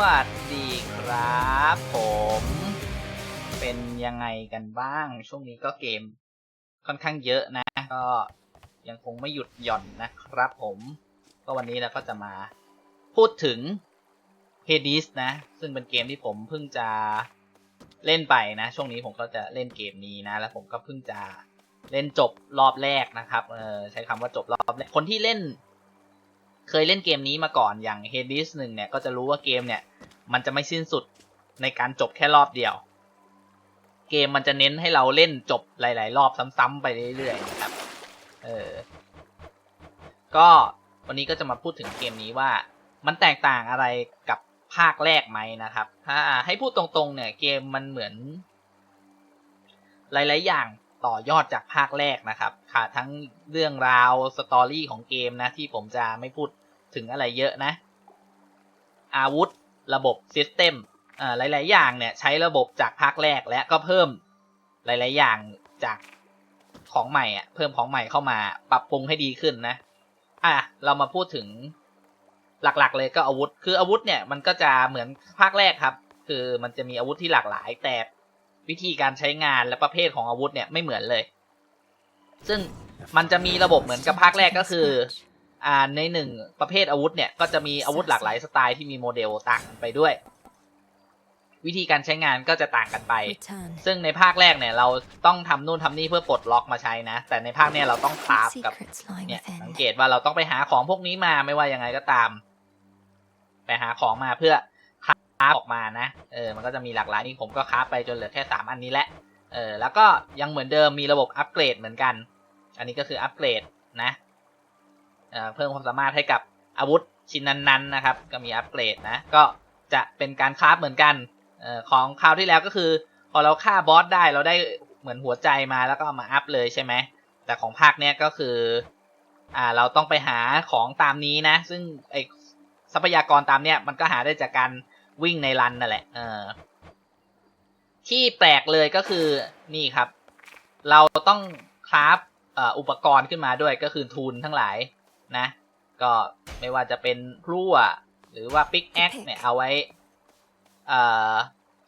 วัสดีครับผม เป็นยังไงกันบ้าง ช่วงนี้ก็เกมค่อนข้างเยอะนะ ก็ยังคงไม่หยุดหย่อนนะครับผม ก็วันนี้เราก็จะมาพูดถึง Hades นะ ซึ่งเป็นเกมที่ผมเพิ่งจะเล่นไปนะ ช่วงนี้ผมก็จะเล่นเกมนี้นะ แล้วผมก็เพิ่งจะเล่นจบรอบแรกนะครับ เออใช้คำว่าจบรอบแรก คนที่เล่น เคยเล่นเกมนี้มาก่อนอย่าง Hades 1เนี่ยก็จะรู้ว่าเกมเนี่ย มันจะไม่สิ้นสุดในการจบแค่รอบเดียว เกมมันจะเน้นให้เราเล่นจบหลาย ๆ รอบซ้ำๆไปเรื่อยๆนะครับเออก็วันนี้ก็จะมาพูดถึงเกมนี้ว่า มันแตกต่างอะไรกับภาคแรกไหมนะครับ ถ้าให้พูดตรงๆเนี่ยเกมมันเหมือน หลาย ๆ อย่าง ต่อยอดจากภาคแรกนะครับค่ะทั้งเรื่องราวสตอรี่ของเกมนะที่ผมจะไม่พูดถึงอะไรเยอะนะ อาวุธระบบซิสเต็มอ่าหลาย ๆ อย่างเนี่ยใช้ระบบจากภาคแรกและก็เพิ่มหลาย ๆ อย่างจากของใหม่อะเพิ่มของใหม่เข้ามาปรับปรุงให้ดีขึ้นนะ อะเรามาพูดถึงหลัก ๆ เลยก็อาวุธ คืออาวุธเนี่ยมันก็จะเหมือนภาคแรกครับ คือมันจะมีอาวุธที่หลากหลาย แต่ วิธีการใช้งานและประเภทของอาวุธเนี่ยไม่เหมือนเลย ซึ่งมันจะมีระบบเหมือนกับภาคแรกก็คืออ่าในหนึ่งประเภทอาวุธเนี่ยก็จะมีอาวุธหลากหลายสไตล์ที่มีโมเดลต่างกันไปด้วย วิธีการใช้งานก็จะต่างกันไป Return. ซึ่งในภาคแรกเนี่ยเราต้องทำนู่นทำนี่เพื่อปลดล็อกมาใช้นะ แต่ในภาคเนี้ยเราต้องคราฟ What กับ secrets lie เนี่ย within? สังเกตว่าเราต้องไปหาของพวกนี้มาไม่ว่ายังไงก็ตาม ไปหาของมาเพื่อค ราฟออกมานะ เออ มันก็จะมีหลากหลายนี่ผมก็คราฟไปจนเหลือแค่สามอันนี้แหละ เออ แล้วก็ยังเหมือนเดิมมีระบบอัปเกรดเหมือนกัน อันนี้ก็คืออัปเกรดนะ เอ่อเพิ่มความสามารถให้กับอาวุธชิ้นนั้นๆนะครับ ก็มีอัปเกรดนะ ก็จะเป็นการคราฟเหมือนกัน เอ่อของคราวที่แล้วก็คือ พอเราฆ่าบอสได้เราได้เหมือนหัวใจมาแล้วก็ามาอัพเลยใช่ไหม แต่ของภาคเนี้ยก็คือ อ่า เราต้องไปหาของตามนี้นะ ซึ่งไอทรัพยากรตามเนี้ยมันก็หาได้จากการ วิ่งในรันนั่นแหละเออที่แปลกเลยก็คือนี่ครับ เราต้องคราฟเอ่ออุปกรณ์ขึ้นมาด้วยก็คือทูลทั้งหลายนะ ก็ไม่ว่าจะเป็นพลั่วหรือว่าปิกแอคเนี่ยเอาไว้เอ่อ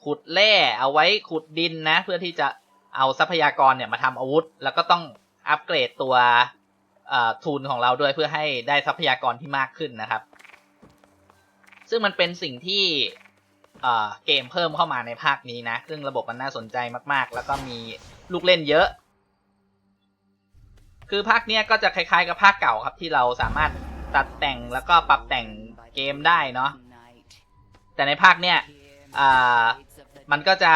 ขุดแร่เอาไว้ขุดดินนะ เพื่อที่จะเอาทรัพยากรเนี่ยมาทำอาวุธ แล้วก็ต้องอัปเกรดตัวเอ่อทูลของเราด้วยเพื่อให้ได้ทรัพยากรที่มากขึ้นนะครับ ซึ่งมันเป็นสิ่งที่เกมเพิ่มเข้ามาในภาคนี้นะ ซึ่งระบบมันน่าสนใจมากๆ แล้วก็มีลูกเล่นเยอะ คือภาคเนี้ยก็จะคล้ายๆกับภาคเก่าครับที่เราสามารถตัดแต่งแล้วก็ปรับแต่งเกมได้เนาะ แต่ในภาคเนี้ยมันก็จะ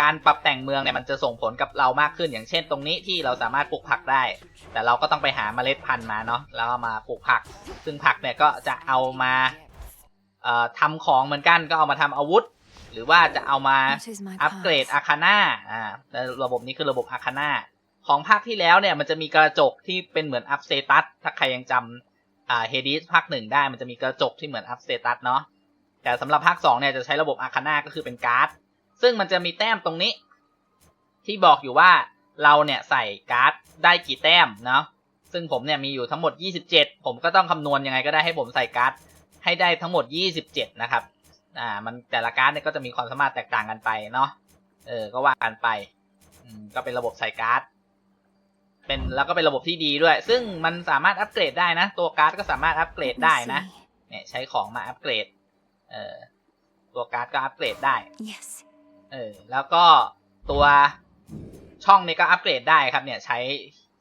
การปรับแต่งเมืองเนี่ยมันจะส่งผลกับเรามากขึ้น อย่างเช่นตรงนี้ที่เราสามารถปลูกผักได้ แต่เราก็ต้องไปหาเมล็ดพันธุ์มาเนาะแล้วมาปลูกผัก ซึ่งผักเนี่ยก็จะเอามา ทำของเหมือนกันก็เอามาทำอาวุธ หรือว่าจะเอามา What is my อัปเกรด path? อาคาน่าอ่าแต่ระบบนี้คือระบบอาคาน่าของภาคที่แล้วเนี่ยมันจะมีกระจกที่เป็นเหมือนอัพสเตตัสถ้าใครยังจำอ่าเฮดิสภาคหนึ่งได้มันจะมีกระจกที่เหมือนอัพสเตตัสเนาะแต่สำหรับภาคสองเนี่ยจะใช้ระบบอาคาน่าก็คือเป็นการ์ด ซึ่งมันจะมีแต้มตรงนี้ ที่บอกอยู่ว่าเราเนี่ยใส่การ์ดได้กี่แต้มเนาะซึ่งผมเนี่ยมีอยู่ทั้งหมด 27 ผมก็ต้องคำนวณยังไงก็ได้ให้ผมใส่การ์ด ให้ได้ทั้งหมด 27 นะครับ อ่า มันแต่ละการ์ดเนี่ยก็จะมีความสามารถแตกต่างกันไปเนาะ เออ ก็ว่ากันไปอืมก็เป็นระบบใส่การ์ด เป็นแล้วก็เป็นระบบที่ดีด้วย ซึ่งมันสามารถอัปเกรดได้นะ ตัวการ์ดก็สามารถอัปเกรด Let me ได้นะ see. เนี่ยใช้ของมาอัปเกรด เออ ตัวการ์ดก็อัปเกรดได้ Yes. เออ แล้วก็ตัวช่องนี้ก็อัปเกรดได้ครับ เนี่ยใช้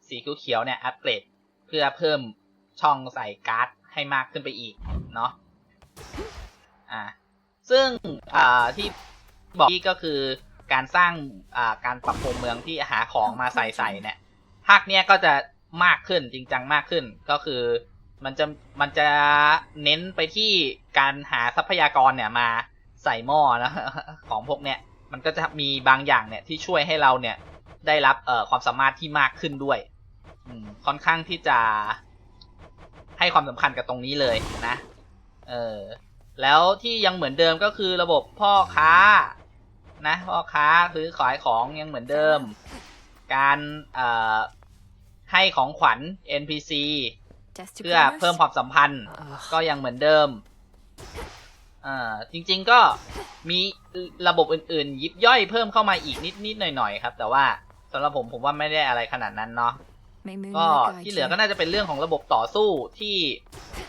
สีเขียวๆเนี่ยอัปเกรดเพื่อเพิ่มช่องใส่การ์ดให้มากขึ้นไปอีก เนาะอ่าซึ่งอ่าที่บอกที่ก็คือการสร้างอ่าการปรับปรุงเมืองที่หาของมาใส่ใส่เนี่ยภาคเนี้ยก็จะมากขึ้นจริงจังมากขึ้นก็คือมันจะมันจะเน้นไปที่การหาทรัพยากรเนี่ยมาใส่หม้อนะของพวกเนี้ยมันก็จะมีบางอย่างเนี่ยที่ช่วยให้เราเนี่ยได้รับเอ่อความสามารถที่มากขึ้นด้วยอืมค่อนข้างที่จะให้ความสำคัญกับตรงนี้เลยนะ เออแล้วที่ยังเหมือนเดิมก็คือระบบพ่อค้านะพ่อค้าซื้อขายของยังเหมือนเดิม การเอ่อให้ของขวัญ NPC Death to เพื่อ progress? เพิ่มความสัมพันธ์ Ugh. ก็ยังเหมือนเดิมอ่าจริงๆก็มีระบบอื่นๆ ยิบย่อยเพิ่มเข้ามาอีกนิดๆหน่อยๆครับ แต่ว่าสำหรับผมผมว่าไม่ได้อะไรขนาดนั้นเนาะ May ก็ moonlight guide ที่เหลือ you. ก็น่าจะเป็นเรื่องของระบบต่อสู้ที่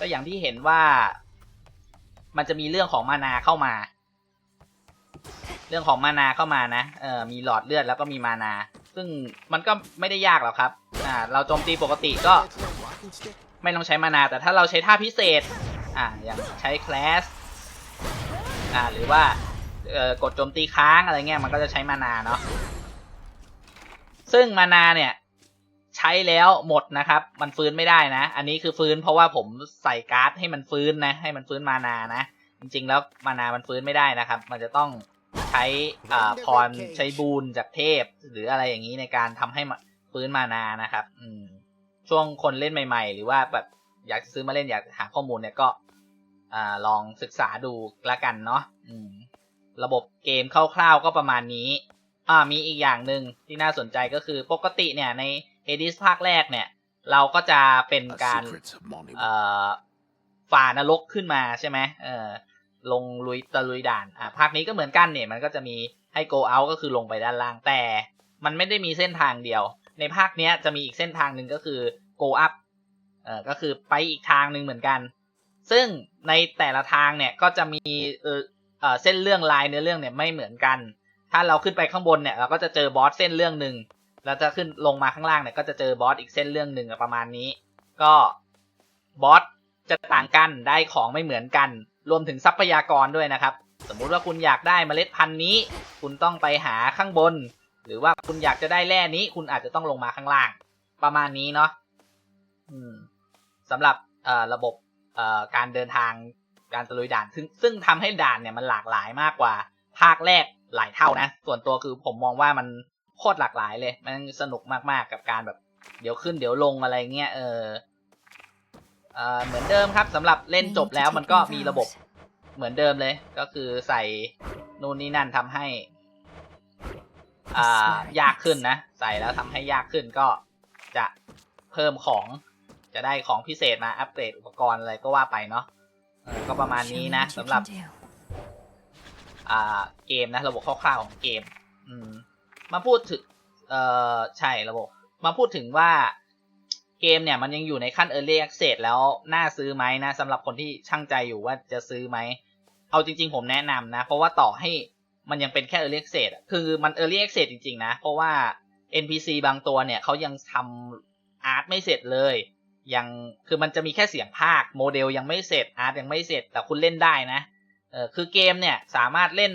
ก็อย่างที่เห็นว่า มันจะมีเรื่องของมานาเข้ามา เรื่องของมานาเข้ามานะ เออมีหลอดเลือดแล้วก็มีมานา ซึ่งมันก็ไม่ได้ยากหรอกครับ อ่า เราโจมตีปกติก็ ไม่ต้องใช้มานา แต่ถ้าเราใช้ท่าพิเศษ อ่า อย่างใช้คลาส อ่า หรือว่า เอ่อ กดโจมตีค้างอะไรเงี้ย มันก็จะใช้มานาเนาะ ซึ่งมานาเนี่ย ใช้แล้วหมดนะครับ มันฟื้นไม่ได้นะ อันนี้คือฟื้นเพราะว่าผมใส่การ์ดให้มันฟื้นนะ ให้มันฟื้นมานานะ จริงๆแล้วมานามันฟื้นไม่ได้นะครับ มันจะต้องใช้อ่าพรใช้บูนจากเทพ หรืออะไรอย่างนี้ในการทำให้มาฟื้นมานานะครับ อืม ช่วงคนเล่นใหม่ ๆ หรือว่าแบบอยากจะซื้อมาเล่นอยากหาข้อมูลเนี่ยก็ อ่าลองศึกษาดูละกันเนาะอืม ระบบเกมคร่าวๆก็ประมาณนี้ อ่ามีอีกอย่างหนึ่งที่น่าสนใจก็คือปกติเนี่ยใน เอดิสภาคแรกเนี่ย เราก็จะเป็นการเอ่อฝ่านรกขึ้นมาใช่ไหมเออลงลุยตะลุยด่านอ่าภาคนี้ก็เหมือนกันเนี่ย มันก็จะมีให้ go out ก็คือลงไปด้านล่างแต่ มันไม่ได้มีเส้นทางเดียว ในภาคเนี้ยจะมีอีกเส้นทางหนึ่งก็คือ go up เออก็คือไปอีกทางหนึ่งเหมือนกัน ซึ่งในแต่ละทางเนี่ยก็จะมีเออเอ่อเส้นเรื่องลายเนื้อเรื่องเนี่ยไม่เหมือนกัน ถ้าเราขึ้นไปข้างบนเนี่ยเราก็จะเจอบอสเส้นเรื่องหนึ่ง แล้วจะขึ้นลงมาข้างล่างเนี่ยก็จะเจอบอสอีกเส้นเรื่องหนึ่งประมาณนี้ ก็บอสจะต่างกันได้ของไม่เหมือนกัน รวมถึงทรัพยากรด้วยนะครับ สมมุติว่าคุณอยากได้เมล็ดพันธุ์นี้ คุณต้องไปหาข้างบน หรือว่าคุณอยากจะได้แร่นี้ คุณอาจจะต้องลงมาข้างล่าง ประมาณนี้เนาะสำหรับระบบการเดินทางการตะลุยด่าน ซึ่งซึ่งทำให้ด่านเนี่ยมันหลากหลายมากกว่าภาคแรกหลายเท่านะ ส่วนตัวคือผมมองว่ามัน โคตรหลากหลายเลย มันสนุกมากๆกับการแบบ เดี๋ยวขึ้นเดี๋ยวลงอะไรเงี้ยเออเอ่อเหมือนเดิมครับสำหรับเล่นจบแล้วมันก็มีระบบเหมือนเดิมเลย ก็คือใส่นู่นนี่นั่นทำให้อ่ายากขึ้นนะ ใส่แล้วทำให้ยากขึ้นก็จะเพิ่มของจะได้ของพิเศษมาอัปเกรดอุปกรณ์อะไรก็ว่าไปเนาะเออก็ประมาณ Show นี้ me นะ what you สำหรับ can do. อ่าเกมนะ ระบบคร่าวๆของเกม อืม มาพูดถึงเอ่อใช่ระบบ มาพูดถึงว่าเกมเนี่ยมันยังอยู่ในขั้น Early Access แล้ว น่าซื้อไหมนะสำหรับคนที่ช่างใจอยู่ว่าจะซื้อไหม เอาจริง ๆ ผมแนะนำนะ เพราะว่าต่อให้มันยังเป็นแค่ Early Access คือมัน Early Access จริง ๆ นะ เพราะว่า NPC บางตัวเนี่ยเขายังทำอาร์ตไม่เสร็จเลย ยังคือมันจะมีแค่เสียงภาคโมเดลยังไม่เสร็จอาร์ตยังไม่เสร็จแต่คุณเล่นได้นะเออคือเกมเนี่ยสามารถเล่น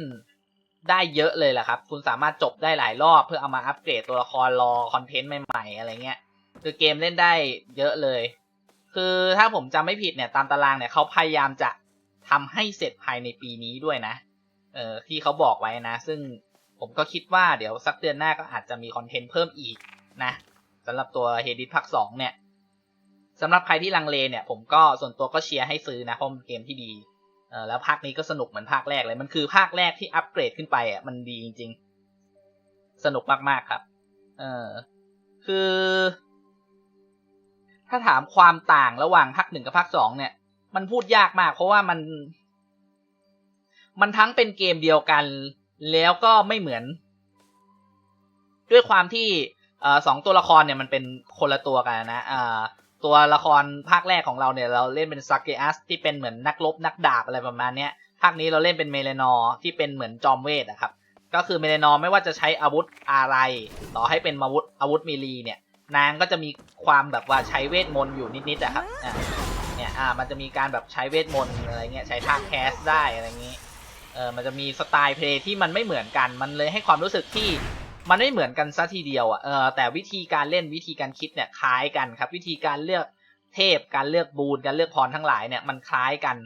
ได้เยอะเลยแหละครับ คุณสามารถจบได้หลายรอบเพื่อเอามาอัปเกรดตัวละครรอคอนเทนต์ใหม่ๆ อะไรเงี้ย คือเกมเล่นได้เยอะเลย คือถ้าผมจำไม่ผิดเนี่ยตามตารางเนี่ยเขาพยายามจะทำให้เสร็จภายในปีนี้ด้วยนะ เออที่เขาบอกไว้นะ ซึ่งผมก็คิดว่าเดี๋ยวสักเดือนหน้าก็อาจจะมีคอนเทนต์เพิ่มอีกนะสำหรับตัวเฮดิ s ภาคสองเนี่ยสำหรับใครที่ลังเลเนี่ย ผมก็ส่วนตัวก็เชียร์ให้ซื้อนะเพราะมันเกมที่ดี แล้วภาคนี้ก็สนุกเหมือนภาคแรกเลย มันคือภาคแรกที่อัปเกรดขึ้นไปอะ มันดีจริง ๆ สนุกมากๆครับ เออคือ ถ้าถามความต่างระหว่างภาคหนึ่งกับภาคสองเนี่ย มันพูดยากมาก เพราะว่ามัน มันทั้งเป็นเกมเดียวกัน แล้วก็ไม่เหมือน ด้วยความที่อ่อสองตัวละครเนี่ยมันเป็นคนละตัวกันนะอ่า ตัวละครภาคแรกของเราเนี่ย เราเล่นเป็นซากเกอัสที่เป็นเหมือนนักรบนักดาบอะไรประมาณเนี้ยภาคนี้เราเล่นเป็นเมเลนอร์ที่เป็นเหมือนจอมเวทอะครับ ก็คือเมเลนอร์ไม่ว่าจะใช้อาวุธอะไร ต่อให้เป็นอาวุธอาวุธมีลีเนี่ย นางก็จะมีความแบบว่าใช้เวทมนต์อยู่นิดๆอะครับเนี่ยอ่ามันจะมีการแบบใช้เวทมนต์อะไรเงี้ยใช้ท่าแคสได้อะไรเงี้ยเออมันจะมีสไตล์เพลย์ที่มันไม่เหมือนกัน มันเลยให้ความรู้สึกที่ มันไม่เหมือนกันซะทีเดียวอะเออแต่วิธีการเล่นวิธีการคิดเนี่ยคล้ายกันครับ วิธีการเลือกเทพการเลือกบูนการเลือกพรทั้งหลายเนี่ยมันคล้ายกัน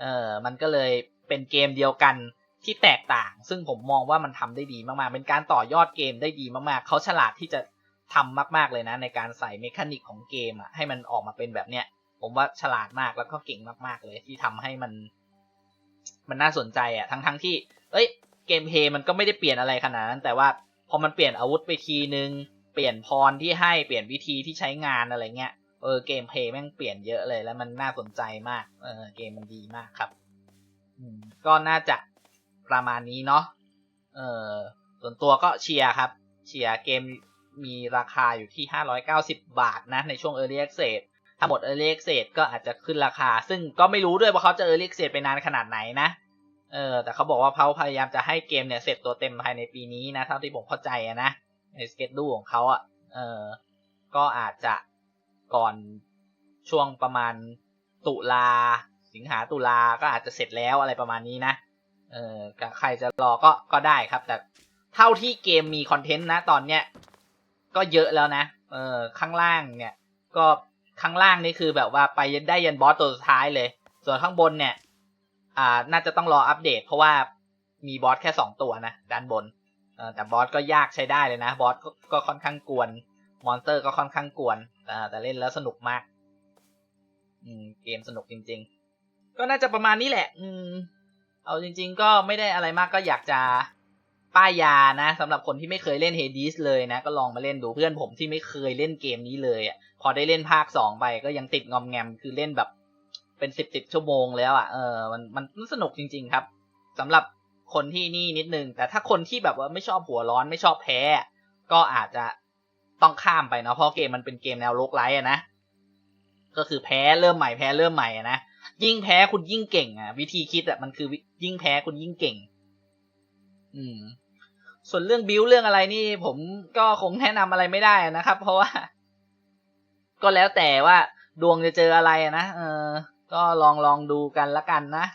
เออมันก็เลยเป็นเกมเดียวกันที่แตกต่าง ซึ่งผมมองว่ามันทำได้ดีมากๆ เป็นการต่อยอดเกมได้ดีมากๆ เขาฉลาดที่จะทำมาก ๆเลยนะ ในการใส่เมคานิกของเกมอะให้มันออกมาเป็นแบบเนี้ยผมว่าฉลาดมากแล้วก็เก่งมากๆเลยที่ทำให้มัน มันน่าสนใจอะทั้งๆที่ เอ้ย เกมเพย์มันก็ไม่ได้เปลี่ยนอะไรขนาดนั้น แต่ว่า พอมันเปลี่ยนอาวุธไปทีนึง เปลี่ยนพรที่ให้เปลี่ยนวิธีที่ใช้งานอะไรเงี้ยเออเกมเพลย์แม่งเปลี่ยนเยอะเลยแล้วมันน่าสนใจมากเออเกมมันดีมากครับก็น่าจะประมาณนี้เนาะเออส่วนตัวก็เชียร์ครับ เชียร์เกมมีราคาอยู่ที่ 590 บาทนะ ในช่วง Early Access ถ้าหมด Early Access ก็อาจจะขึ้นราคา ซึ่งก็ไม่รู้ด้วยว่าเขาจะ Early Access ไปนานขนาดไหนนะ เออแต่เขาบอกว่าเขาพยายามจะให้เกมเนี่ยเสร็จตัวเต็มภายในปีนี้นะเท่าที่ผมเข้าใจนะในสเกจดูของเขาอะเออก็อาจจะก่อนช่วงประมาณตุลาสิงหาตุลาก็อาจจะเสร็จแล้วอะไรประมาณนี้นะเออใครจะรอก็ก็ได้ครับ แต่เท่าที่เกมมีคอนเทนต์นะตอนเนี้ยก็เยอะแล้วนะเออข้างล่างเนี่ย ก็ข้างล่างนี่คือแบบว่าไปยันได้ยันบอสตัวสุดท้ายเลย ส่วนข้างบนเนี่ย อ่า น่าจะต้องรออัปเดต เพราะว่ามีบอสแค่สองตัวนะด้านบนแต่บอสก็ยากใช้ได้เลยนะบอสก็ค่อนข้างกวน มอนสเตอร์ก็ค่อนข้างกวนแต่เล่นแล้วสนุกมากอืมเกมสนุกจริง ๆ ก็น่าจะประมาณนี้แหละ อืม เอาจริง ๆ ก็ไม่ได้อะไรมากก็อยากจะป้ายยานะสำหรับคนที่ไม่เคยเล่น Hades เลยนะ ก็ลองมาเล่นดูเพื่อนผมที่ไม่เคยเล่นเกมนี้เลยอะพอได้เล่นภาคสองไปก็ยังติดงอมแงมคือเล่นแบบ เป็นสิบสิบชั่วโมงแล้วอะเออมันมันสนุกจริง ๆ ครับสำหรับคนที่นี่นิดนึง แต่ถ้าคนที่แบบว่าไม่ชอบหัวร้อนไม่ชอบแพ้ ก็อาจจะต้องข้ามไปเนาะเพราะเกมมันเป็นเกมแนวโลกไลท์อะนะก็คือแพ้เริ่มใหม่แพ้เริ่มใหม่นะยิ่งแพ้คุณยิ่งเก่งอะวิธีคิดอะมันคือยิ่งแพ้คุณยิ่งเก่ง อืม ส่วนเรื่องบิวเรื่องอะไรนี่ ผมก็คงแนะนำอะไรไม่ได้นะครับ เพราะว่า ก็แล้วแต่ว่าดวงจะเจออะไรนะเออ ก็ลองลองดูกันละกันนะ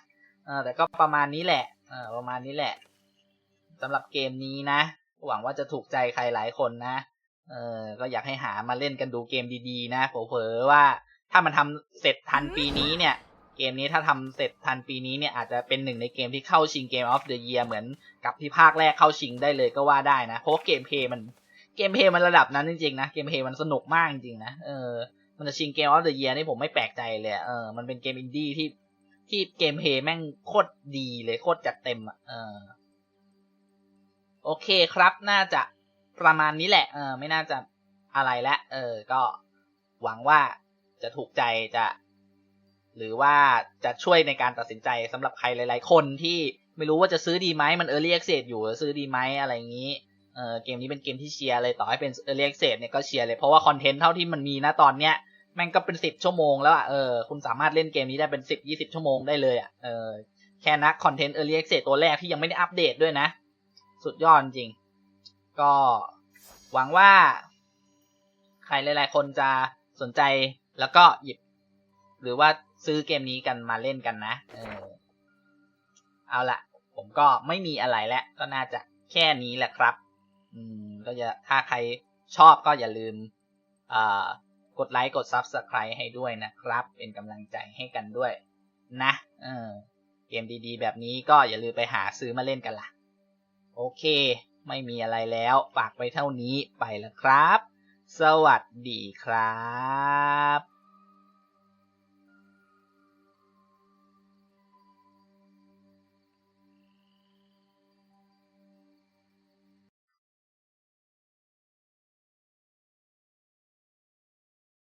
เออแต่ก็ประมาณนี้แหละเออประมาณนี้แหละสำหรับเกมนี้นะ หวังว่าจะถูกใจใครหลายคนนะเออก็อยากให้หามาเล่นกันดูเกมดีๆ นะเผลอๆว่าถ้ามันทำเสร็จทันปีนี้เนี่ย เกมนี้ถ้าทำเสร็จทันปีนี้เนี่ยอาจจะเป็นหนึ่งในเกมที่เข้าชิงเกมออฟเดอะเยียเหมือนกับที่ภาคแรกเข้าชิงได้เลยก็ว่าได้นะ เพราะเกมเพย์มันเกมเพย์มันระดับนั้นจริงๆนะ เกมเพย์มันสนุกมากจริงๆนะ เออ มันจะชิงเกมออฟเดอะเยียนี่ผมไม่แปลกใจเลยเออมันเป็นเกมอินดี้ที่ที่เกมเพย์แม่งโคตรดีเลยโคตรจัดเต็มอะเออโอเคครับ น่าจะประมาณนี้แหละ เออ ไม่น่าจะอะไรละเออ ก็หวังว่าจะถูกใจจะ หรือว่าจะช่วยในการตัดสินใจสำหรับใครหลาย ๆ คนที่ไม่รู้ว่าจะซื้อดีไหมมัน Early Access อยู่ซื้อดีไหมอะไรอย่างนี้ เออเกมนี้เป็นเกมที่เชียร์เลยต่อให้เป็น Early Access เนี่ยก็เชียร์เลยเพราะว่าคอนเทนต์เท่าที่มันมีนะตอนเนี้ยแม่งก็เป็นสิบชั่วโมงแล้วอะเออคุณสามารถเล่นเกมนี้ได้เป็นสิบยี่สิบชั่วโมงได้เลยอะเออแค่นักคอนเทนต์ Early Access ตัวแรกที่ยังไม่ได้อัปเดตด้วยนะ สุดยอดจริง ก็หวังว่า ใครหลาย ๆ คนจะสนใจแล้วก็หยิบ หรือว่าซื้อเกมนี้กันมาเล่นกันนะ เออ เอาละผมก็ไม่มีอะไรแล้วก็น่าจะแค่นี้แหละครับ อืมก็จะถ้าใครชอบก็อย่าลืมอ่ากดไลค์กด Subscribe ให้ด้วยนะครับ เป็นกำลังใจให้กันด้วย นะเออเกมดีๆ แบบนี้ก็อย่าลืมไปหาซื้อมาเล่นกันล่ะ โอเค ไม่มีอะไรแล้วฝากไปเท่านี้ไปแล้วครับ สวัสดีครับ